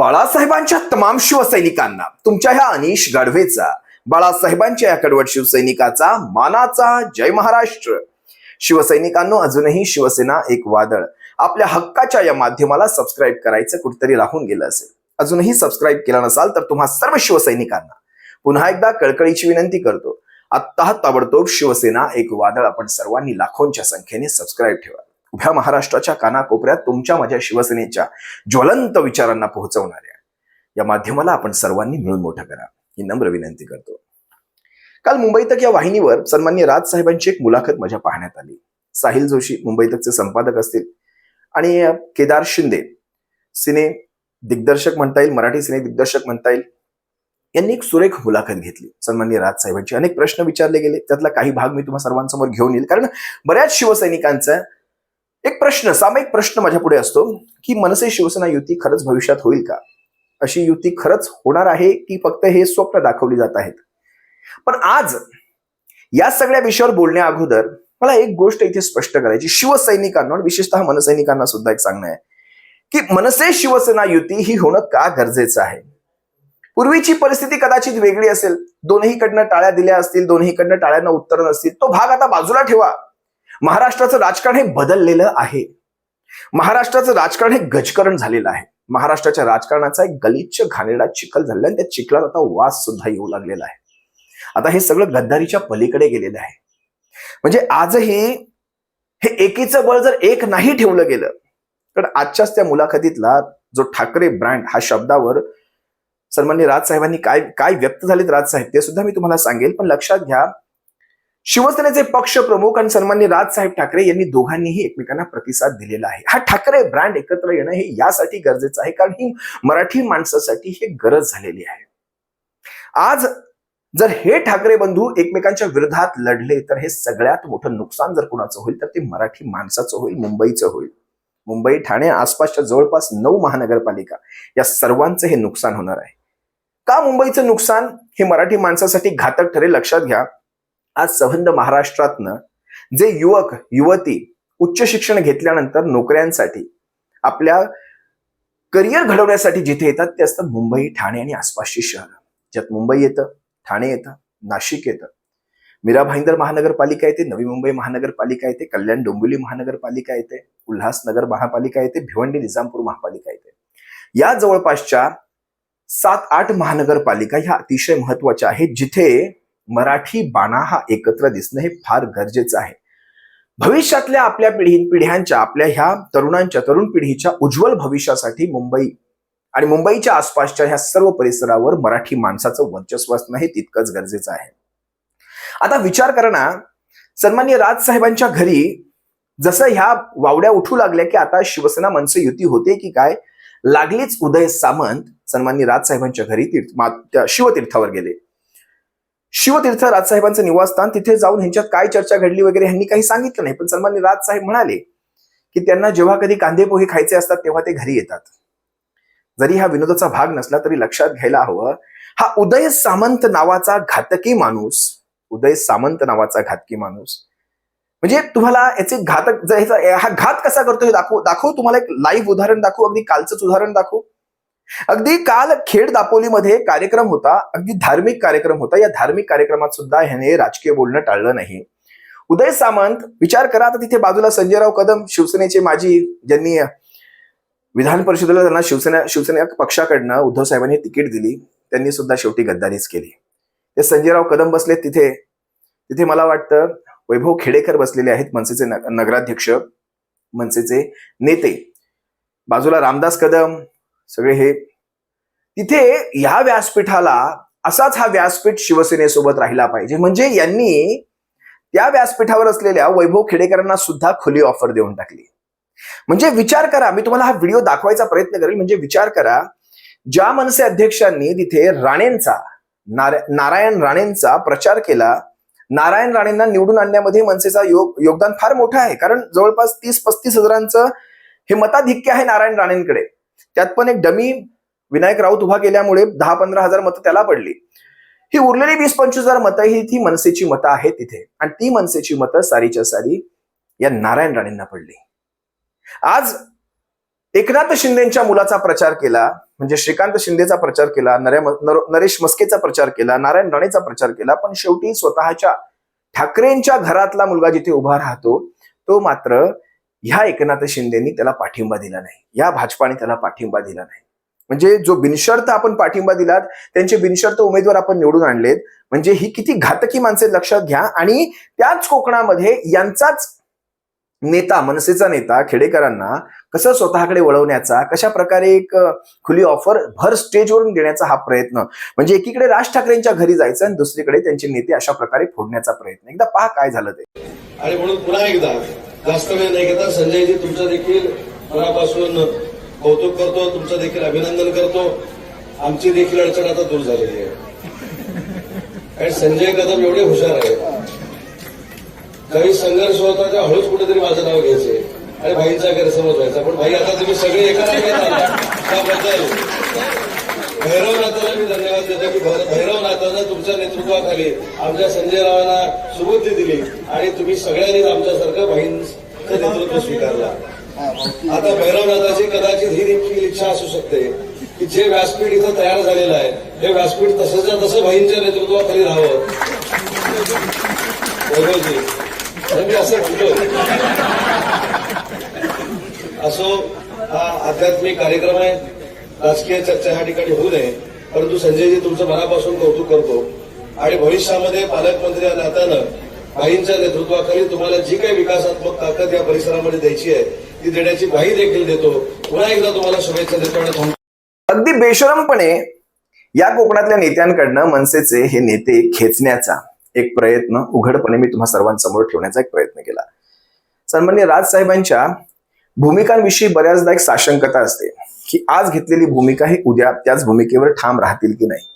बाळासाहेबांच्या तमाम शिवसैनिकांना तुमच्या ह्या अनिश गाढवेचा बाळासाहेबांच्या या कडवट शिवसैनिकाचा मानाचा जय महाराष्ट्र. शिवसैनिकांनो अजूनही शिवसेना एक वादळ. आपल्या हक्काच्या या माध्यमाला सबस्क्राईब करायचं कुठेतरी राहून गेलं असेल. अजूनही सबस्क्राईब केला नसाल तर तुम्हा सर्व शिवसैनिकांना पुन्हा एकदा कळकळीची विनंती करतो. आत्ता ताबडतोब शिवसेना एक वादळ आपण सर्वांनी लाखोंच्या संख्येने सबस्क्राईब ठेवा. उभ्या महाराष्ट्राच्या कानाकोपऱ्यात तुमच्या माझ्या शिवसेनेच्या ज्वलंत विचारांना पोहोचवणाऱ्या. या माध्यमाला आपण सर्वांनी मिळून मोठं करा. ही नम्र विनंती करतो. काल मुंबई तक या वाहिनीवर सन्मान्य राज साहेबांची एक मुलाखत माझ्या पाहण्यात आली. साहिल जोशी मुंबई तकचे संपादक असतील आणि केदार शिंदे सिने दिग्दर्शक म्हणता येईल मराठी सिने दिग्दर्शक म्हणता येईल यांनी एक सुरेख मुलाखत घेतली. सन्मान्य राज साहेबांची अनेक प्रश्न विचारले गेले. त्यातला काही भाग मी तुम्हा सर्वांसमोर घेऊन येईल. कारण बऱ्याच शिवसैनिकांचा एक प्रश्न सामायिक प्रश्न माझ्या पुढे असतो की मनसे शिवसेना युती खरंच भविष्यात होईल का? अशी युती खरंच होणार आहे की फक्त हे स्वप्न दाखवली जात आहेत? पण आज या सगळ्या विषयावर बोलण्या अगोदर मला एक गोष्ट इथे स्पष्ट करायची. शिवसैनिकांना विशेषतः मनसैनिकांना सुद्धा एक सांगणं आहे की मनसे शिवसेना युती ही होणं का गरजेचं आहे? पूर्वीची परिस्थिती कदाचित वेगळी असेल. दोन्हीकडनं टाळ्या दिल्या असतील दोन्हीकडनं टाळ्यांना उत्तर नसतील. तो भाग आता बाजूला ठेवा. महाराष्ट्राचं राजकारण हे बदललेलं आहे. महाराष्ट्राचं राजकारण हे गजकरण झालेलं आहे. महाराष्ट्राच्या राजकारणाचा एक गलिच्छ घाणेरडा चिखल झालेला आहे आणि त्या चिखलात आता वास सुद्धा येऊ लागलेला आहे. आता हे सगळं गद्दारीच्या पलीकडे गेलेलं आहे. म्हणजे आजही हे एकीचं बळ जर एक नाही ठेवलं गेलं तर आजच्याच त्या मुलाखतीतला जो ठाकरे ब्रँड हा शब्दावर सन्मान्य राजसाहेबांनी काय काय व्यक्त झालेत राजसाहेब ते सुद्धा मी तुम्हाला सांगेल. पण लक्षात घ्या शिवसेनेचे पक्ष प्रमुख आणि सन्मान्य राजसाहेब ठाकरे यांनी दोघांनीही एकमेकांना प्रतिसाद दिलेला आहे. हा ठाकरे ब्रँड एकत्र येणं हे यासाठी गरजेचं आहे कारण ही मराठी माणसासाठी हे गरज झालेली आहे. आज जर हे ठाकरे बंधू एकमेकांच्या विरोधात लढले तर हे सगळ्यात मोठं नुकसान जर कुणाचं होईल तर ते मराठी माणसाचं होईल मुंबईचं होईल. मुंबई ठाणे आसपासच्या जवळपास नऊ महानगरपालिका या सर्वांचं हे नुकसान होणार आहे. का मुंबईचं नुकसान हे मराठी माणसासाठी घातक ठरेल? लक्षात घ्या. आज संबंध महाराष्ट्रातनं जे युवक युवती उच्च शिक्षण घेतल्यानंतर नोकऱ्यांसाठी आपल्या करिअर घडवण्यासाठी जिथे येतात ते असतात मुंबई ठाणे आणि आसपासची शहरं. ज्यात मुंबई येतं ठाणे येतं नाशिक येतं. मीरा भाईंदर महानगरपालिका येते नवी मुंबई महानगरपालिका येते कल्याण डोंबिवली महानगरपालिका येते उल्हासनगर महापालिका येते भिवंडी निजामपूर महापालिका येते. या जवळपासच्या सात आठ महानगरपालिका ह्या अतिशय महत्त्वाच्या आहेत जिथे मराठी बाणा हा एकत्र दिसणं हे फार गरजेचं आहे. भविष्यातल्या आपल्या पिढी पिढ्यांच्या आपल्या ह्या तरुणांच्या तरुण पिढीच्या उज्ज्वल भविष्यासाठी मुंबई आणि मुंबईच्या आसपासच्या ह्या सर्व परिसरावर मराठी माणसाचं वर्चस्व असणं हे तितकंच गरजेचं आहे. आता विचार करा ना सन्मान्य राजसाहेबांच्या घरी जसं ह्या वावड्या उठू लागल्या की आता शिवसेना मनसे युती होते की काय लागलीच उदय सामंत सन्मान्य राजसाहेबांच्या घरी तीर्थ मा- शिवतीर्थावर गेले. शिवतीर्थ राजसाहेबांचं निवासस्थान तिथे जाऊन ह्यांच्यात काय चर्चा घडली वगैरे ह्यांनी काही सांगितलं नाही. पण सन्मान्य राजसाहेब म्हणाले की त्यांना जेव्हा कधी कांदे पोहे खायचे असतात तेव्हा ते घरी येतात. जरी हा विनोदाचा भाग नसला तरी लक्षात घ्यायला हवं. हा उदय सामंत नावाचा घातकी माणूस उदय सामंत नावाचा घातकी माणूस. म्हणजे तुम्हाला याचे घातक ह्याचा- हा घात कसा करतो हे दाखवू दाखवू. तुम्हाला एक लाईव्ह उदाहरण दाखवू अगदी कालचंच उदाहरण दाखवू. अगदी काल खेड दापोलीमध्ये कार्यक्रम होता अगदी धार्मिक कार्यक्रम होता. या धार्मिक कार्यक्रमात सुद्धा ह्याने राजकीय बोलणं टाळलं नाही. उदय सामंत विचार करा आता तिथे बाजूला संजयराव कदम शिवसेनेचे माजी ज्यांनी विधान परिषदेला त्यांना शिवसेना शिवसेना पक्षाकडनं उद्धव साहेबांनी तिकीट दिली त्यांनी सुद्धा शेवटी गद्दारीच केली. ते संजयराव कदम बसले तिथे. तिथे मला वाटतं वैभव खेडेकर बसलेले आहेत मनसेचे नगराध्यक्ष मनसेचे नेते. बाजूला रामदास कदम सगळे हे. तिथे ह्या व्यासपीठाला असाच हा व्यासपीठ शिवसेनेसोबत राहिला पाहिजे. म्हणजे यांनी त्या व्यासपीठावर असलेल्या वैभव खेडेकरांना सुद्धा खुली ऑफर देऊन टाकली. म्हणजे विचार करा मी तुम्हाला हा व्हिडिओ दाखवायचा प्रयत्न करेल. म्हणजे विचार करा ज्या मनसे अध्यक्षांनी तिथे राणेंचा नारायण राणेंचा प्रचार केला नारायण राणेंना निवडून आणण्यामध्ये मनसेचा योग योगदान फार मोठं आहे. कारण जवळपास तीस पस्तीस हजारांचं हे मताधिक्य आहे नारायण राणेंकडे. त्यात पण एक डमी विनायक राऊत उभा केल्यामुळे दहा पंधरा हजार मतं त्याला पडली. ही उरलेली वीस पंचवीस हजार मतं ही ती मनसेची मतं आहेत तिथे आणि ती मनसेची मतं सारीच्या सारी या नारायण राणेंना पडली. आज एकनाथ शिंदेच्या मुलाचा प्रचार केला म्हणजे श्रीकांत शिंदेचा प्रचार केला नरेश मस्केचा प्रचार केला नारायण राणेचा प्रचार केला पण शेवटी स्वतःच्या ठाकरेंच्या घरातला मुलगा जिथे उभा राहतो तो मात्र ह्या एकनाथ शिंदेनी त्याला पाठिंबा दिला नाही. या भाजपाने त्याला पाठिंबा दिला नाही. म्हणजे जो बिनशर्त आपण पाठिंबा दिलात त्यांचे बिनशर्त उमेदवार आपण निवडून आणलेत. म्हणजे ही किती घातकी माणसे लक्षात घ्या. आणि त्याच कोकणामध्ये यांचाच नेता मनसेचा नेता खेडेकरांना कसं स्वतःकडे वळवण्याचा कशा प्रकारे एक खुली ऑफर भर स्टेजवरून देण्याचा हा प्रयत्न. म्हणजे एकीकडे राज ठाकरेंच्या घरी जायचं आणि दुसरीकडे त्यांचे नेते अशा प्रकारे फोडण्याचा प्रयत्न. एकदा पहा काय झालं ते. आणि म्हणून पुन्हा एकदा जास्त वेळ नाही घेता. संजयजी तुमचं देखील मनापासून कौतुक करतो. तुमचं देखील अभिनंदन करतो. आमची देखील अडचण आता दूर झालेली आहे. कारण संजय कदम एवढे हुशार आहेत. काही संघर्ष होता त्या हळूच कुठेतरी माझं नाव घ्यायचे. आणि भाईंचा गैरसमज व्हायचा. पण भाई आता तुम्ही सगळे एका रांगेत त्याबद्दल भैरवनाथांना मी धन्यवाद देतो की भैर- भैरवनाथानं तुमच्या नेतृत्वाखाली आमच्या संजय रावांना सुबुद्धी दिली आणि तुम्ही सगळ्यांनीच आमच्यासारखं भाईंचं नेतृत्व स्वीकारला. आता भैरवनाथाची कदाचित ही देखील इच्छा असू शकते की जे व्यासपीठ इथं तयार झालेलं आहे हे व्यासपीठ तसंच्या तसं भाईंच्या नेतृत्वाखाली राहावं. वैभवजी मी असं म्हणतो. असो हा आध्यात्मिक कार्यक्रम आहे. राजकीय चर्चा ह्या ठिकाणी होऊ नये. परंतु संजयजी तुमचं मनापासून कौतुक करतो. आणि भविष्यामध्ये पालकमंत्री या नात्यानं भाईंच्या नेतृत्वाखाली तुम्हाला जी काही विकासात्मक ताकद या परिसरामध्ये द्यायची आहे ती देण्याची ग्वाही देखील देतो. पुन्हा एकदा तुम्हाला शुभेच्छा देतो आणि अगदी बेशरमपणे या कोकणातल्या नेत्यांकडनं मनसेचे हे नेते खेचण्याचा एक प्रयत्न उघडपणे मी तुम्हा सर्वांसमोर ठेवण्याचा एक प्रयत्न केला. सन्मान्य राजसाहेबांच्या भूमिकांविषयी बऱ्याचदा एक साशंकता असते की आज घेतलेली भूमिका ही उद्या त्याच भूमिकेवर ठाम राहतील की नाही.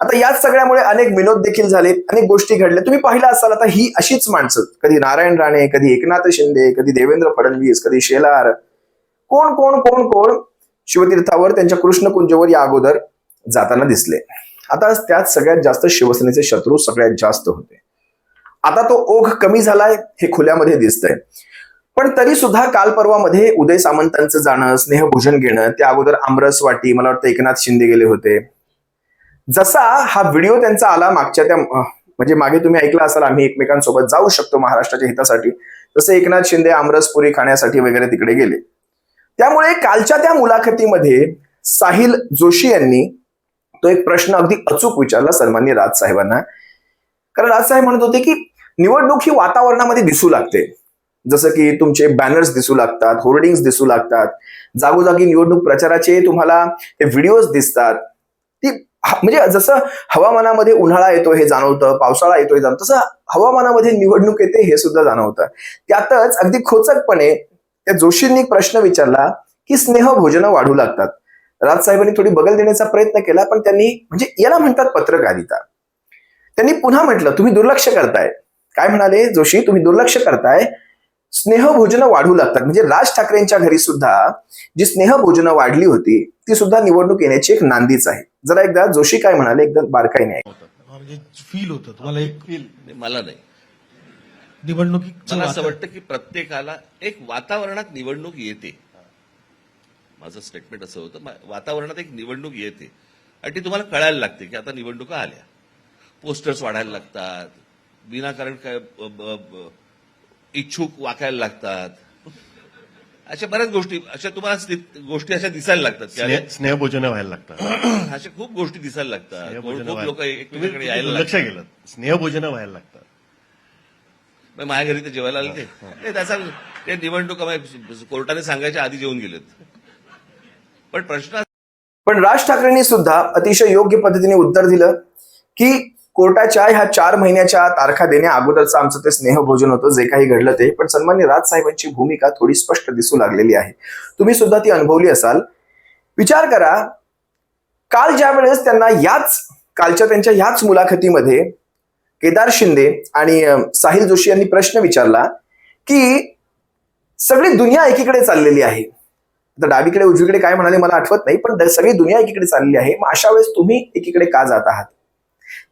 आता याच सगळ्यामुळे अनेक विनोद देखील झाले अनेक गोष्टी घडल्या. तुम्ही पाहिला असाल आता ही अशीच माणसं कधी नारायण राणे कधी एकनाथ शिंदे कधी देवेंद्र फडणवीस कधी शेलार. कोण कोण कोण कोण शिवतीर्थावर त्यांच्या कृष्णकुंजवर या अगोदर जाताना दिसले. आता त्यात सगळ्यात जास्त शिवसेनेचे शत्रू सगळ्यात जास्त होते. आता तो ओघ कमी झालाय हे खुल्यामध्ये दिसतंय. पण तरी सुद्धा काल परवामध्ये उदय सामंतांचं जाणं स्नेहभोजन घेणं त्या अगोदर आमरस वाटी मला वाटतं एकनाथ शिंदे गेले होते. जसा हा व्हिडिओ त्यांचा आला मागच्या त्या म्हणजे मागे तुम्ही ऐकला असाल आम्ही एकमेकांसोबत जाऊ शकतो महाराष्ट्राच्या हितासाठी जसे एकनाथ शिंदे आमरस पुरी खाण्यासाठी वगैरे तिकडे गेले. त्यामुळे कालच्या त्या मुलाखतीमध्ये साहिल जोशी यांनी तो एक प्रश्न अगदी अचूक विचारला सन्मान्य राजसाहेबांना. कारण राजसाहेब म्हणत होते की निवडणूक ही वातावरणामध्ये दिसू लागते. जसं की तुमचे बॅनर्स दिसू लागतात होर्डिंग्स दिसू लागतात. जागोजागी निवडणूक प्रचाराचे तुम्हाला ते व्हिडिओज दिसतात. ती म्हणजे जसं हवामानामध्ये उन्हाळा येतो हे जाणवतं पावसाळा येतो हे जाणवतं तसं हवामानामध्ये निवडणूक येते हे सुद्धा जाणवतं. त्यातच अगदी खोचकपणे त्या जोशींनी प्रश्न विचारला की स्नेह भोजन वाढू लागतात. राजसाहेबांनी थोडी बगल देण्याचा प्रयत्न केला पण त्यांनी म्हणजे याला म्हणतात पत्रकारिता. त्यांनी पुन्हा म्हटलं तुम्ही दुर्लक्ष करताय. काय म्हणाले जोशी? तुम्ही दुर्लक्ष करताय स्नेहभोजनं वाढू लागतात. म्हणजे राज ठाकरेंच्या घरी सुद्धा जी स्नेहभोजनं वाढली होती ती सुद्धा निवडणूक येण्याची एक नांदीच आहे. जरा एकदा जोशी काय म्हणाले एकदम बारकाईने. म्हणजे फील होतं. तुम्हाला एक फील नाही, मला नाही. निवडणुकीचं मला असं वाटतं की प्रत्येकाला एक वातावरणात निवडणूक येते. माझं स्टेटमेंट असं होतं वातावरणात एक निवडणूक येते. आणि ती तुम्हाला कळायला लागते की आता निवडणुका आल्या. पोस्टर्स वाढायला लागतात. विनाकारण काय इच्छुक वाकायला लागतात. अशा बऱ्याच गोष्टी अशा तुम्हाला स्थित- गोष्टी अशा दिसायला लागतात स्नेहभोजनं व्हायला लागतात. अशा खूप गोष्टी दिसायला लागतात. खूप लोक एकमेकांकडे यायला लक्ष गेलं. स्नेहभोजनं व्हायला लागतात. माझ्या घरी ते जेवायला आले ते. नाही, त्याचा ते निवडणुका कोर्टाने सांगायच्या आधी जेवून गेलेत. पण प्रश्न पण राज ठाकरेंनी सुद्धा अतिशय योग्य पद्धतीने उत्तर दिलं की कोर्टाच्या ह्या चार महिन्याच्या तारखा देण्या अगोदरचं आमचं ते स्नेहभोजन होतं जे काही घडलं ते. पण सन्मान्य राजसाहेबांची भूमिका थोडी स्पष्ट दिसू लागलेली आहे. तुम्ही सुद्धा ती अनुभवली असाल. विचार करा काल ज्या वेळेस त्यांना याच कालच्या त्यांच्या याच मुलाखतीमध्ये केदार शिंदे आणि साहिल जोशी यांनी प्रश्न विचारला की सगळी दुनिया एकीकडे चाललेली आहे. आता डावीकडे उजवीकडे काय म्हणाले मला आठवत नाही पण सगळी दुनिया एकीकडे चाललेली आहे. मग अशा वेळेस तुम्ही एकीकडे का जात आहात?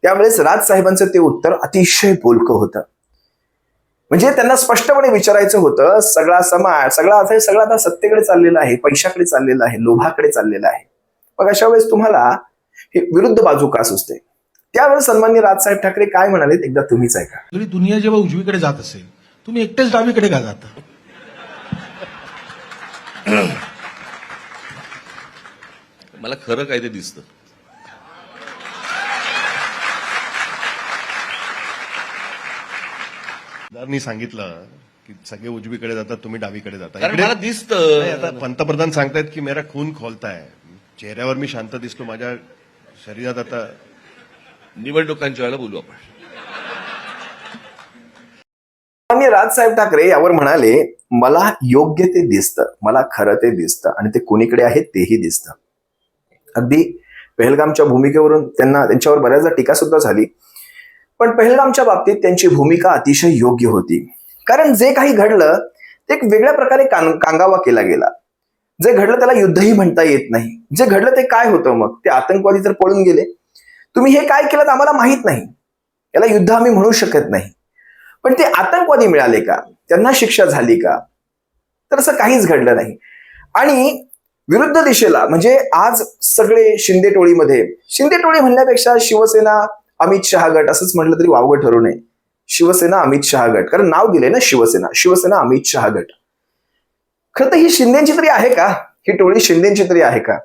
त्यावेळेस राजसाहेबांचं ते उत्तर अतिशय बोलकं होतं. म्हणजे त्यांना स्पष्टपणे विचारायचं होतं सगळा समाज सगळा आता सगळा आता सत्तेकडे चाललेला आहे पैशाकडे चाललेला आहे लोभाकडे चाललेला आहे. मग अशा वेळेस तुम्हाला हे विरुद्ध बाजू का सुचते? त्यावेळेस सन्मान्य राजसाहेब ठाकरे काय म्हणाले एकदा तुम्हीच ऐका. जरी दुनिया जेव्हा उजवीकडे जात असेल तुम्ही एकटेच डावीकडे का जाता? मला खरं काय ते दिसतं. सरदारनी सांगितलं की सगळे उजवीकडे जातात तुम्ही डावीकडे जाता. कारण मला नाही, दिसतं आता पंतप्रधान सांगतायत की मेरा खून खोलताय. चेहऱ्यावर मी शांत दिसतो माझ्या शरीरात आता निवडणुकांच्या वेळेला बोलू आपण. माननीय राजसाहेब ठाकरे यावर म्हणाले मला योग्य ते दिसतं मला खरं ते दिसतं आणि ते कोणीकडे आहे तेही दिसतं. अगदी पहलगामच्या भूमिकेवरून त्यांना त्यांच्यावर बऱ्याचदा टीका सुद्धा झाली. पण पहलगामच्या बाबतीत त्यांची भूमिका अतिशय योग्य होती. कारण जे काही घडलं ते एक वेगळ्या प्रकारे कान- कांगावा केला गेला. जे घडलं त्याला युद्धही म्हणता येत नाही. जे घडलं ते काय होतं मग? ते आतंकवादी तर पळून गेले. तुम्ही हे काय केलं आम्हाला माहीत नाही. याला युद्ध आम्ही म्हणू शकत नाही. पण ते आतंकवादी मिळाले का? त्यांना शिक्षा झाली का? तर असं काहीच घडलं नाही. आणि विरुद्ध दिशेला म्हणजे आज सगळे शिंदे टोळीमध्ये शिंदे टोळी म्हणण्यापेक्षा शिवसेना अमित शहा गट असंच म्हटलं तरी वावगं ठरू नये. शिवसेना अमित शहा गट. कारण नाव दिलंय ना शिवसेना. शिवसेना अमित शहा गट. खरं तर ही शिंदेची तरी आहे का? ही टोळी शिंदेची तरी आहे का?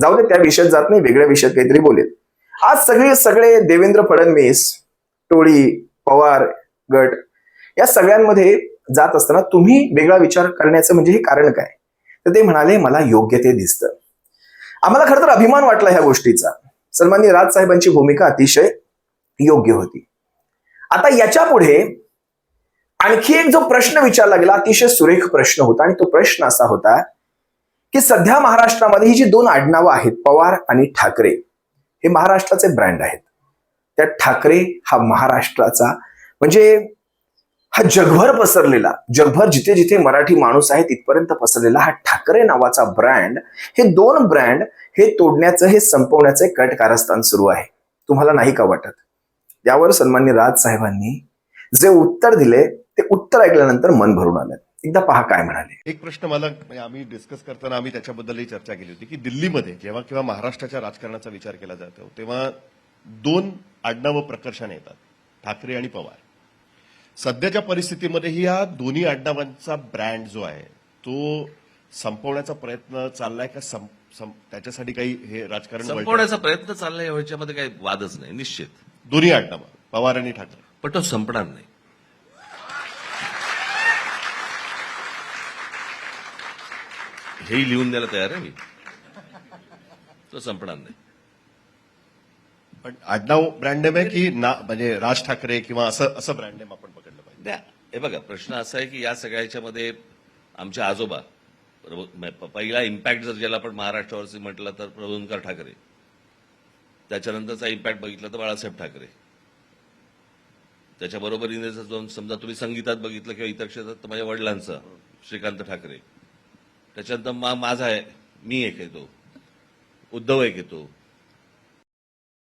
जाऊ दे त्या विषयात जात नाही वेगळ्या विषयात काहीतरी बोलेल. आज सगळे सगळे देवेंद्र फडणवीस टोळी पवार गट या सगळ्यांमध्ये जात असताना तुम्ही वेगळा विचार करण्याचं म्हणजे हे कारण काय? तर ते म्हणाले मला योग्य ते दिसतं. आम्हाला खरं तर अभिमान वाटला ह्या गोष्टीचा. सन्मान्य राजसाहेबांची भूमिका अतिशय योग्य होती. आता याच्यापुढे आणखी एक जो प्रश्न विचारला गेला अतिशय सुरेख प्रश्न होता आणि तो प्रश्न असा होता की सध्या महाराष्ट्रामध्ये ही जी दोन आडनावं आहेत पवार आणि ठाकरे हे महाराष्ट्राचे ब्रँड आहेत. त्या ठाकरे हा महाराष्ट्राचा म्हणजे हा जगभर पसरलेला जगभर जिथे जिथे मराठी माणूस आहे तिथपर्यंत पसरलेला हा ठाकरे नावाचा ब्रँड हे दोन ब्रँड हे तोडण्याचं हे संपवण्याचं कट कारस्थान सुरू आहे. तुम्हाला नाही का वाटत? यावर सन्मान्य राज साहेबांनी जे उत्तर दिले ते उत्तर ऐकल्यानंतर मन भरून आलं. एकदा पहा काय म्हणाले. एक प्रश्न मला म्हणजे आम्ही डिस्कस करताना आम्ही त्याच्याबद्दलही चर्चा केली होती की दिल्लीमध्ये जेव्हा किंवा महाराष्ट्राच्या राजकारणाचा विचार केला जातो तेव्हा दोन आडनावं प्रकर्षाने येतात ठाकरे आणि पवार. सध्याच्या परिस्थितीमध्येही या दोन्ही आडनावांचा ब्रँड जो आहे तो संपवण्याचा प्रयत्न चाललाय का? त्याच्यासाठी काही हे राजकारण? संपवण्याचा प्रयत्न चाललाय ह्याच्यामध्ये काही वादच नाही निश्चित. दोन्ही आडनावं. पवार आणि ठाकरे. पण तो संपणार नाही. हेही लिहून द्यायला तयार आहे मी. तो संपणार नाही. पण आडनाव ब्रँड नेम आहे की ना म्हणजे राज ठाकरे किंवा असं असं ब्रँड नेम आपण पकडलं पाहिजे? द्या. हे बघा प्रश्न असा आहे की या सगळ्याच्यामध्ये आमचे आजोबा प्रभू- म- प- पहिला इम्पॅक्ट जर ज्याला आपण महाराष्ट्रावरती म्हटलं तर प्रभूंकर ठाकरे. त्याच्यानंतरचा इम्पॅक्ट बघितला तर बाळासाहेब ठाकरे. त्याच्या बरोबरीने जर समजा तुम्ही संगीतात बघितलं किंवा इतर क्षेत्रात तर माझ्या वडिलांचं श्रीकांत ठाकरे. त्याच्यानंतर मा माझा आहे मी एक येतो उद्धव एक येतो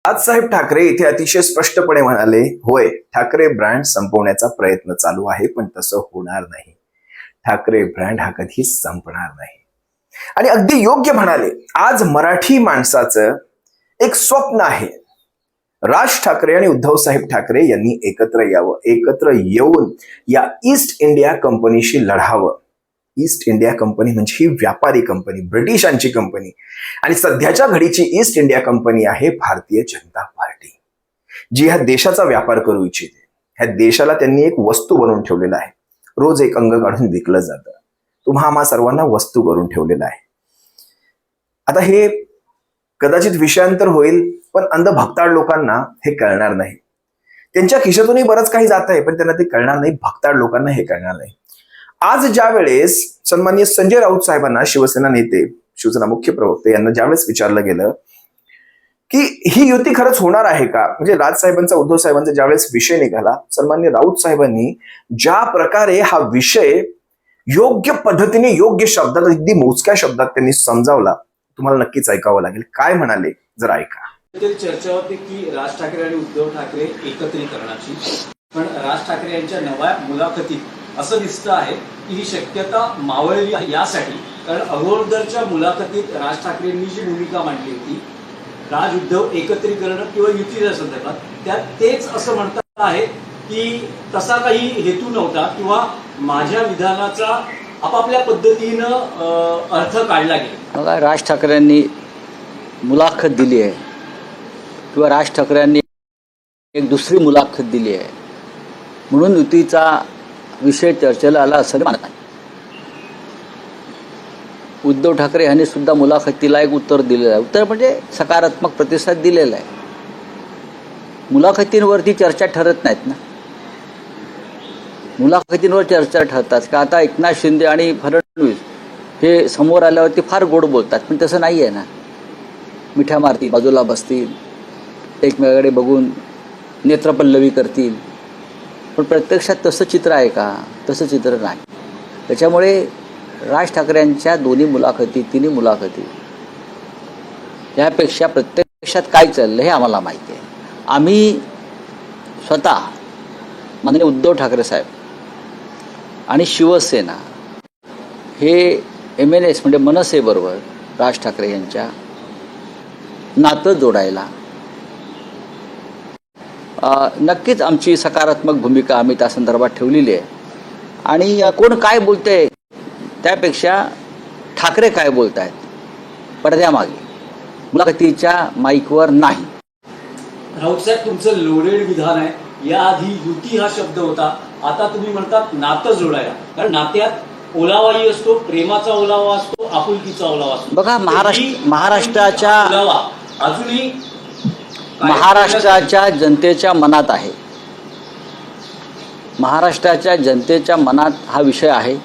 राजसाहेब ठाकरे इथे अतिशय स्पष्टपणे म्हणाले होय ठाकरे ब्रँड संपवण्याचा प्रयत्न चालू आहे पण तसं होणार नाही. ठाकरे ब्रँड हा कधी संपणार नाही. आणि अगदी योग्य म्हणाले आज मराठी माणसाचं एक स्वप्न आहे. राज ठाकरे आणि उद्धव साहेब ठाकरे यांनी एकत्र यावं एकत्र येऊन या ईस्ट इंडिया कंपनीशी लढावं. ईस्ट इंडिया कंपनी म्हणजे ही व्यापारी कंपनी ब्रिटिशांची कंपनी. आणि सध्याच्या घडीची ईस्ट इंडिया कंपनी आहे भारतीय जनता पार्टी. जी ह्या देशाचा व्यापार करू इच्छिते. ह्या देशाला त्यांनी एक वस्तू बनवून ठेवलेला आहे. रोज एक अंग काढून विकलं जातं. तुम्हा आम्हा सर्वांना वस्तू करून ठेवलेला आहे. आता हे कदाचित विषयांतर होईल पण अंधभक्ताळ लोकांना हे कळणार नाही. त्यांच्या खिशातूनही बरंच काही जात आहे पण त्यांना ते कळणार नाही भक्ताळ लोकांना हे कळणार नाही. आज ज्या वेळेस सन्माननीय संजय राऊत साहेबांना शिवसेना नेते शिवसेना मुख्य प्रवक्ते यांना ज्यावेळेस विचारलं गेलं की ही युती खरंच होणार आहे का? म्हणजे राजसाहेबांचा उद्धव साहेबांचा ज्यावेळेस विषय निघाला सन्मान्य राऊत साहेबांनी ज्या प्रकारे हा विषय योग्य पद्धतीने योग्य शब्दात अगदी मोजक्या शब्दात त्यांनी समजावला तुम्हाला नक्कीच ऐकावं लागेल. काय म्हणाले? जर ऐका. चर्चा होते की राज ठाकरे आणि उद्धव ठाकरे एकत्रीकरणाची. पण राज ठाकरे यांच्या नव्या मुलाखतीत असं दिसतं आहे की ही शक्यता मावळली यासाठी. कारण अगोदरच्या मुलाखतीत राज ठाकरेंनी जी भूमिका मांडली होती राज उद्धव एकत्रीकरण किंवा युतीच्या संदर्भात त्यात तेच असं म्हणतात आहे की तसा काही हेतू नव्हता किंवा माझ्या विधानाचा आपापल्या पद्धतीनं अर्थ काढला गेला. बघा राज ठाकरेंनी मुलाखत दिली आहे. किंवा राज ठाकरेंनी एक दुसरी मुलाखत दिली आहे. म्हणून युतीचा विषय चर्चेला आला असं मानत नाही. उद्धव ठाकरे यांनी सुद्धा मुलाखतीला एक उत्तर दिलेलं आहे. उत्तर म्हणजे सकारात्मक प्रतिसाद दिलेला आहे. मुलाखतींवरती चर्चा ठरत नाहीत ना. मुलाखतींवर चर्चा ठरतात. का आता एकनाथ शिंदे आणि फडणवीस हे समोर आल्यावरती फार गोड बोलतात पण तसं नाही आहे ना. मिठ्या मारतील बाजूला बसतील एकमेकाकडे बघून नेत्रपल्लवी करतील. पण प्रत्यक्षात तसं चित्र आहे का? तसं चित्र नाही. त्याच्यामुळे राज ठाकरेंच्या दोन्ही मुलाखती तिन्ही मुलाखती यापेक्षा प्रत्यक्षात काय चाललं हे आम्हाला माहिती आहे. आम्ही स्वतः माननीय उद्धव ठाकरे साहेब आणि शिवसेना. हे एम एन एस म्हणजे मनसेबरोबर राज ठाकरे यांच्या नातं जोडायला. नक्कीच आमची सकारात्मक भूमिका आम्ही त्या संदर्भात ठेवलेली आहे. आणि कोण काय बोलतंय त्यापेक्षा ठाकरे काय बोलत आहेत पडद्यामागे. मुलाखतीच्या माईकवर नाही. राऊत साहेब तुमचं लोडेड विधान आहे. याआधी युती हा शब्द होता. आता तुम्ही म्हणतात नातं जोडायला कारण नात्यात ओलावाही असतो प्रेमाचा ओलावा असतो आपुलकीचा ओलावा असतो. बघा, महाराष्ट्र- महाराष्ट्राच्या- ओलावा. अजूनही महाराष्ट्राच्या जनतेच्या मनात आहे. महाराष्ट्राच्या जनतेच्या मनात हा विषय आहे.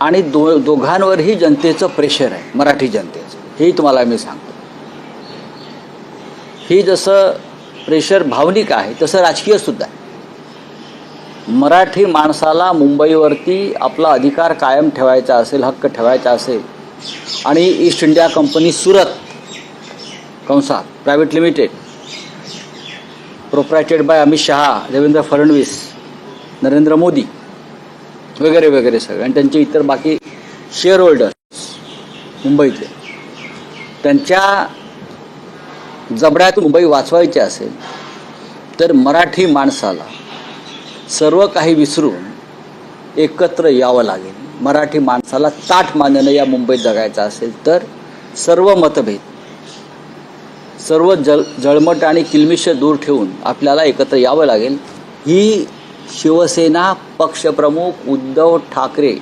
आणि दो दोघांवरही जनतेचं प्रेशर आहे. मराठी जनतेचं. हेही तुम्हाला मी सांगतो. ही जसं प्रेशर भावनिक आहे तसं राजकीय सुद्धा आहे. मराठी माणसाला मुंबईवरती आपला अधिकार कायम ठेवायचा असेल हक्क ठेवायचा असेल आणि ईस्ट इंडिया कंपनी सुरत कंसात private limited proprietied by Amit Shah Devendra Fadnavis Narendra Modi वगैरे वगैरे सगळे आणि त्यांचे इतर बाकी शेअर होल्डर्स मुंबईतले. त्यांच्या जबड्यात मुंबई वाचवायची असेल तर मराठी माणसाला सर्व काही विसरून एकत्र यावं लागेल. मराठी माणसाला ताठ मानणं या मुंबईत जगायचं असेल तर सर्व मतभेद सर्व जल जळमट आणि किलमिश दूर ठेवून आपल्याला एकत्र यावं लागेल. ही शिवसेना पक्षप्रमुख उद्धव ठाकरे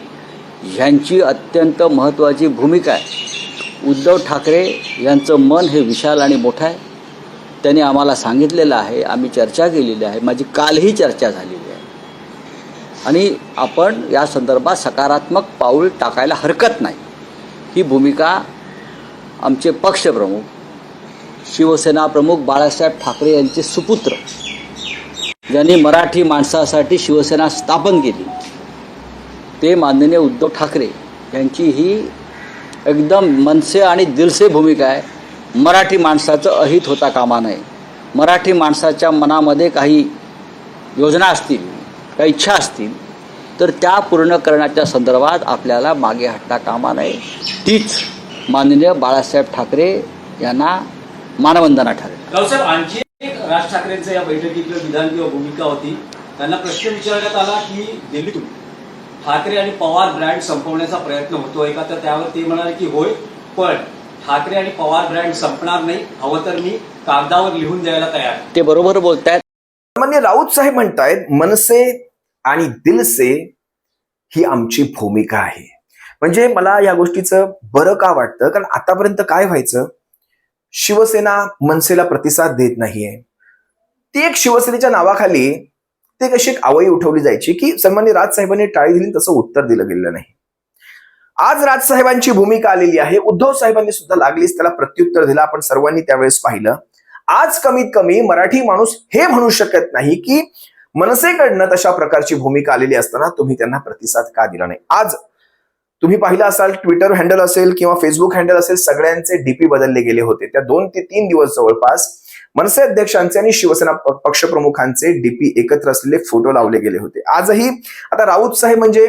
ह्यांची अत्यंत महत्त्वाची भूमिका आहे. उद्धव ठाकरे यांचं मन हे विशाल आणि मोठं आहे. त्यांनी आम्हाला सांगितलेलं आहे आम्ही चर्चा केलेली आहे माझी कालही चर्चा झालेली आहे. आणि आपण या संदर्भात सकारात्मक पाऊल टाकायला हरकत नाही. ही भूमिका आमचे पक्षप्रमुख शिवसेना प्रमुख बाळासाहेब ठाकरे यांचे सुपुत्र ज्यांनी मराठी माणसासाठी शिवसेना स्थापन केली. ते माननीय उद्धव ठाकरे यांची ही एकदम मनसे आणि दिलसे भूमिका आहे. मराठी माणसाचं अहित होता कामा नये. मराठी माणसाच्या मनामध्ये काही योजना असतील काही इच्छा असतील तर त्या पूर्ण करण्याच्या संदर्भात आपल्याला मागे हटता कामा नये. तीच माननीय बाळासाहेब ठाकरे यांना मानवंदना ठरेल. आणखी एक राज ठाकरेंचं या बैठकीतलं विधान किंवा भूमिका होती. त्यांना प्रश्न विचारण्यात आला की दिल्लीतून? ठाकरे आणि पवार ब्रँड संपवण्याचा प्रयत्न होतोय का? तर त्यावर ते म्हणाले की होय पण ठाकरे आणि पवार ब्रँड संपणार नाही हवं तर मी कागदावर लिहून द्यायला तयार आहे. ते बरोबर बोलतायत. सामान्य राऊत साहेब म्हणतायत मनसे आणि दिलसे ही आमची भूमिका आहे. म्हणजे मला या गोष्टीचं बरं का वाटतं? कारण आतापर्यंत काय व्हायचं? शिवसेना मनसेला प्रतिसाद देत नाहीये. ती एक शिवसेनेच्या नावाखाली ते कशी एक आवई उठवली जायची की सन्मान्य राजसाहेबांनी टाळी दिली तसं उत्तर दिलं गेलं नाही. आज राजसाहेबांची भूमिका आलेली आहे उद्धव साहेबांनी सुद्धा लागलीच त्याला प्रत्युत्तर दिलं आपण सर्वांनी त्यावेळेस पाहिलं. आज कमीत कमी मराठी माणूस हे म्हणू शकत नाही की मनसेकडनं तशा प्रकारची भूमिका आलेली असताना तुम्ही त्यांना प्रतिसाद का दिला नाही. आज तुम्ही पाहिलं असाल ट्विटर हँडल असेल किंवा फेसबुक हँडल असेल सगळ्यांचे डीपी बदलले गेले होते. त्या दोन ते तीन दिवस जवळपास मनसे अध्यक्षांचे आणि शिवसेना पक्षप्रमुखांचे डीपी एकत्र असलेले फोटो लावले गेले होते. आजही आता राऊत साहेब म्हणजे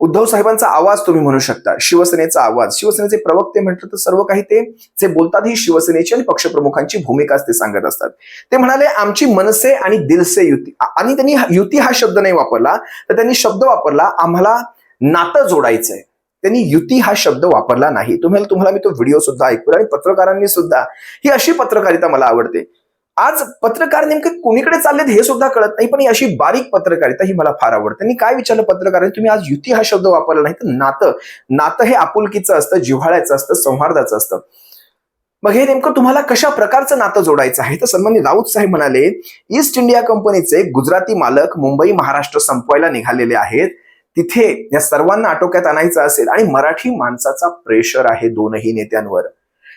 उद्धव साहेबांचा आवाज तुम्ही म्हणू शकता. शिवसेनेचा आवाज. शिवसेनेचे प्रवक्ते म्हटलं तर सर्व काही ते जे बोलतात ही शिवसेनेची आणि पक्षप्रमुखांची भूमिकाच ते सांगत असतात. ते म्हणाले आमची मनसे आणि दिलसे युती. आणि त्यांनी युती हा शब्द नाही वापरला तर त्यांनी शब्द वापरला आम्हाला नातं जोडायचंय. त्यांनी युती हा शब्द वापरला नाही. तुम्हाला तुम्हाला मी तो व्हिडिओ सुद्धा ऐकू आणि पत्रकारांनी सुद्धा ही अशी पत्रकारिता मला आवडते. आज पत्रकार नेमके कुणीकडे चाललेत हे सुद्धा कळत नाही पण ही अशी बारीक पत्रकारिता ही मला फार आवडते. त्यांनी काय विचारलं पत्रकारांनी? तुम्ही आज युती हा शब्द वापरला नाही तर नातं नातं हे आपुलकीचं असतं जिव्हाळ्याचं असतं सौहार्दाचं असतं. मग हे नेमकं तुम्हाला कशा प्रकारचं नातं जोडायचं आहे? तर सन्मान्य राऊत साहेब म्हणाले ईस्ट इंडिया कंपनीचे गुजराती मालक मुंबई महाराष्ट्र संपवायला निघालेले आहेत. तिथे या सर्वांना आटोक्यात आणायचं असेल आणि मराठी माणसाचा प्रेशर आहे दोनही नेत्यांवर.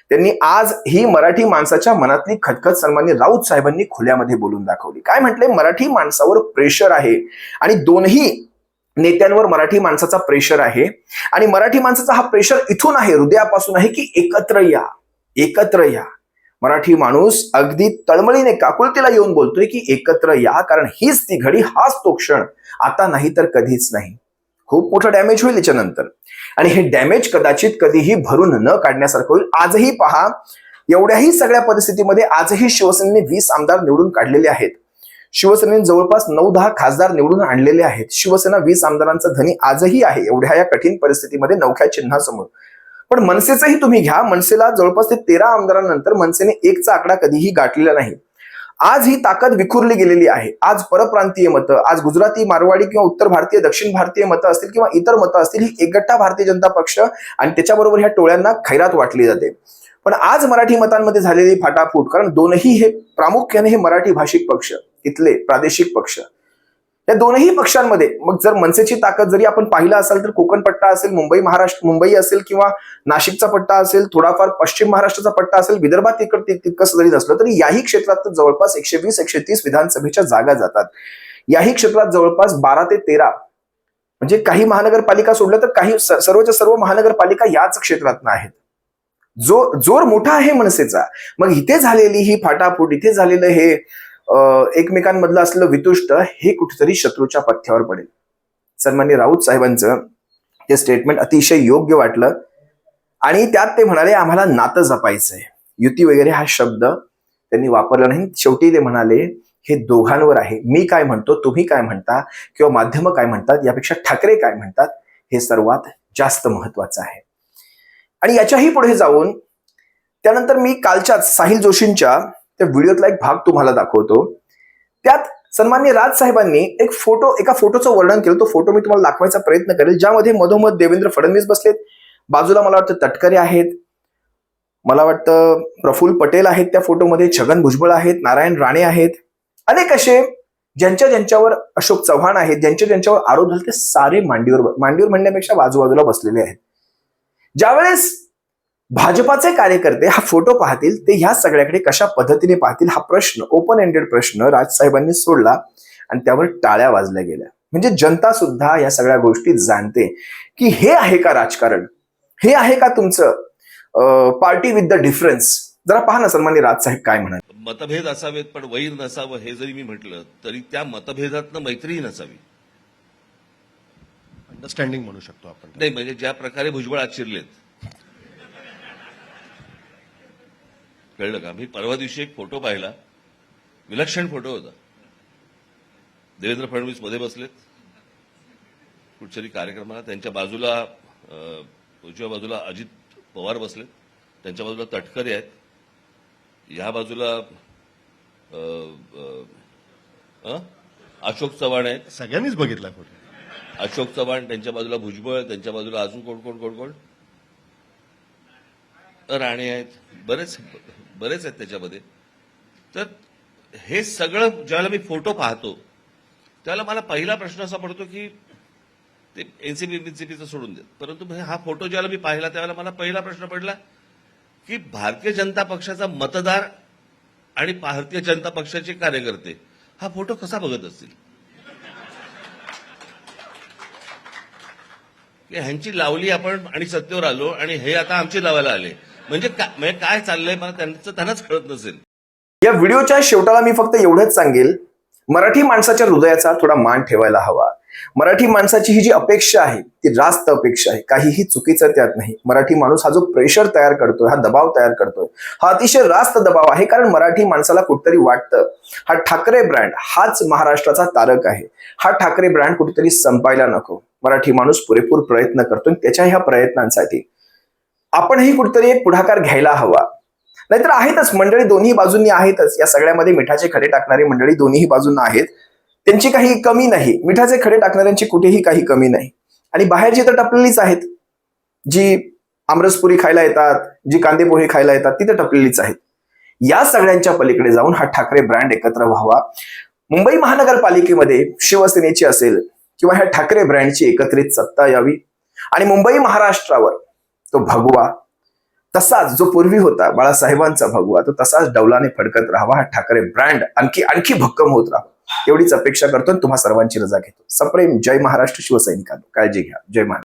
त्यांनी आज ही मराठी माणसाच्या मनातली खतखत सन्मान्य राऊत साहेबांनी खुल्यामध्ये बोलून दाखवली. काय म्हटले? मराठी माणसावर प्रेशर आहे आणि दोनही नेत्यांवर मराठी माणसाचा प्रेशर आहे आणि मराठी माणसाचा हा प्रेशर इथून आहे हृदयापासून आहे की एकत्र या एकत्र या. मराठी माणूस अगदी तळमळीने काकुळतीला येऊन बोलतोय की एकत्र या कारण हीच ती घडी हाच तो क्षण. आता नाही तर कधीच नाही. खूप मोठं डॅमेज होईल याच्यानंतर. आणि हे डॅमेज कदाचित कधीही भरून न काढण्यासारखं होईल. आजही पहा एवढ्याही सगळ्या परिस्थितीमध्ये आजही शिवसेनेने वीस आमदार निवडून काढलेले आहेत. शिवसेनेने जवळपास नऊ दहा खासदार निवडून आणलेले आहेत. शिवसेना वीस आमदारांचा धनी आजही आहे एवढ्या या कठीण परिस्थितीमध्ये नवख्या चिन्हासमोर. पण मनसेचंही तुम्ही घ्या मनसेला जवळपास ते तेरा आमदारांनंतर मनसेने एकचा आकडा कधीही गाठलेला नाही. आज ही ताकद विखुरली गेलेली आहे. आज परप्रांतीय मतं आज गुजराती मारवाडी किंवा उत्तर भारतीय दक्षिण भारतीय मतं असतील किंवा इतर मतं असतील ही एकगट्टा भारतीय जनता पक्ष आणि त्याच्याबरोबर ह्या टोळ्यांना खैरात वाटली जाते. पण आज मराठी मतांमध्ये झालेली फाटाफूट कारण दोनही हे प्रामुख्याने हे मराठी भाषिक पक्ष इथले प्रादेशिक पक्ष या दोनही पक्षांमध्ये मग जर मनसेची ताकद जरी आपण पाहिला असेल तर कोकण पट्टा असेल मुंबई महाराष्ट्र मुंबई असेल किंवा नाशिकचा पट्टा असेल थोडाफार पश्चिम महाराष्ट्राचा पट्टा असेल विदर्भात तिकड तितकंच जरी नसलं तरी याही क्षेत्रात तर जवळपास एकशे वीस एकशे तीस विधानसभेच्या जागा जातात. याही क्षेत्रात जवळपास बारा ते तेरा म्हणजे काही महानगरपालिका सोडल्या तर काही सर्वच्या सर्व महानगरपालिका याच क्षेत्रात आहेत जो जोर मोठा आहे मनसेचा. मग इथे झालेली ही फाटाफूट इथे झालेलं हे एकमेकांमधलं असलेलं वितुष्ट हे कुठेतरी शत्रूच्या पथ्यावर पडेल. सन्मान्य राऊत साहेबांचं हे स्टेटमेंट अतिशय योग्य वाटलं. आणि त्यात ते म्हणाले आम्हाला नातं जपायचंय. युती वगैरे हा शब्द त्यांनी वापरला नाही. शेवटी ते म्हणाले हे दोघांवर आहे. मी काय म्हणतो तुम्ही काय म्हणता किंवा माध्यम काय म्हणतात यापेक्षा ठाकरे काय म्हणतात हे सर्वात जास्त महत्वाचं आहे. आणि याच्याही पुढे जाऊन त्यानंतर मी कालच्याच साहिल जोशींच्या त्या व्हिडिओतला एक भाग तुम्हाला दाखवतो. त्यात सन्मान्य राज साहेबांनी एक फोटो एका फोटोचं वर्णन केलं. तो फोटो मी तुम्हाला दाखवायचा प्रयत्न करेल. ज्यामध्ये मधोमध देवेंद्र फडणवीस बसलेत. बाजूला मला वाटतं तटकरे आहेत. मला वाटतं प्रफुल्ल पटेल आहेत त्या फोटोमध्ये. छगन भुजबळ आहेत. नारायण राणे आहेत. अनेक असे ज्यांच्या ज्यांच्यावर अशोक चव्हाण आहेत. ज्यांच्या ज्यांच्यावर आरोप झाले ते सारे मांडीवर मांडीवर म्हणण्यापेक्षा बाजूबाजूला बसलेले आहेत. ज्यावेळेस भाजपाचे कार्यकर्ते हा फोटो पाहतील ते ह्या सगळ्याकडे कशा पद्धतीने पाहतील हा प्रश्न ओपन एंडेड प्रश्न राजसाहेबांनी सोडला आणि त्यावर टाळ्या वाजल्या गेल्या. म्हणजे जनता सुद्धा या सगळ्या गोष्टी जाणते की हे आहे का राजकारण? हे आहे का तुमचं पार्टी विथ द डिफरन्स जरा पहा ना सन्मान्य राजसाहेब काय म्हणाल. मतभेद असावेत पण वैर नसावं हे जरी मी म्हटलं तरी त्या मतभेदातनं मैत्रीही नसावी. अंडरस्टँडिंग म्हणू शकतो आपण. नाही म्हणजे ज्या प्रकारे भुजबळ आज कळलं का? मी परवा दिवशी एक फोटो पाहिला. विलक्षण फोटो होता. देवेंद्र फडणवीसमध्ये बसलेत. कुठच्याही कार्यक्रमाला त्यांच्या बाजूला उजव्या बाजूला अजित पवार बसलेत. त्यांच्या बाजूला तटकरे आहेत. ह्या बाजूला? अशोक चव्हाण आहेत. सगळ्यांनीच बघितला फोटो. अशोक चव्हाण त्यांच्या बाजूला भुजबळ त्यांच्या बाजूला अजून कोण कोण कोण कोण? राणे आहेत. बरेच बरेच आहेत त्याच्यामध्ये. तर हे सगळं ज्यावेळेला मी फोटो पाहतो त्यावेळेला मला पहिला प्रश्न असा पडतो की ते एनसीपी बीसीपीचं सोडून देत. परंतु हा फोटो ज्यावेळेला मी पाहिला त्यावेळेला मला पहिला प्रश्न पडला की भारतीय जनता पक्षाचा मतदार आणि भारतीय जनता पक्षाचे कार्यकर्ते हा फोटो कसा बघत असतील? की ह्यांची लावली आपण आणि सत्तेवर आलो आणि हे आता आमची लावायला आले. म्हणजे म्हणजे काय चाललंय मला त्यांचं त्यांनाच कळत नसेल. या व्हिडिओच्या शेवटाला मी फक्त एवढंच सांगेल मराठी माणसाच्या हृदयाचा थोडा मान ठेवायला हवा. मराठी माणसाची ही जी अपेक्षा आहे ती रास्त अपेक्षा आहे. काहीही चुकीचं त्यात नाही. मराठी माणूस हा जो प्रेशर तयार करतोय हा दबाव तयार करतोय हा अतिशय रास्त दबाव आहे. कारण मराठी माणसाला कुठतरी वाटतं हा ठाकरे ब्रँड हाच महाराष्ट्राचा तारक आहे. हा ठाकरे ब्रँड कुठेतरी संपायला नको. मराठी माणूस पुरेपूर प्रयत्न करतो आणि त्याच्या ह्या प्रयत्नांसाठी आपणही कुठेतरी एक पुढाकार घ्यायला हवा. नाहीतर आहेतच मंडळी दोन्ही बाजूंनी आहेतच. या सगळ्यामध्ये मिठाचे खडे टाकणारी मंडळी दोन्ही बाजूंना आहेत. त्यांची काही कमी नाही. मिठाचे खडे टाकणाऱ्यांची कुठेही काही कमी नाही. आणि बाहेरची तर टपलेलीच आहेत. जी आमरसपुरी खायला येतात जी कांदे पोहे खायला येतात ती तर टपलेलीच आहेत. या सगळ्यांच्या पलीकडे जाऊन हा ठाकरे ब्रँड एकत्र व्हावा. मुंबई महानगरपालिकेमध्ये शिवसेनेची असेल किंवा ह्या ठाकरे ब्रँडची एकत्रित सत्ता यावी. आणि मुंबई महाराष्ट्रावर तो भगवा. तसाच जो पूर्वी होता बाळासाहेबांचा भगवा तो तसाच डौलाने फडकत राहावा हा ठाकरे ब्रँड आणखी आणखी भक्कम होत राहावा एवढीच अपेक्षा करतो आणि तुम्हा सर्वांची रजा घेतो. सप्रेम जय महाराष्ट्र शिवसैनिकांनो. काळजी घ्या. जय महाराष्ट्र.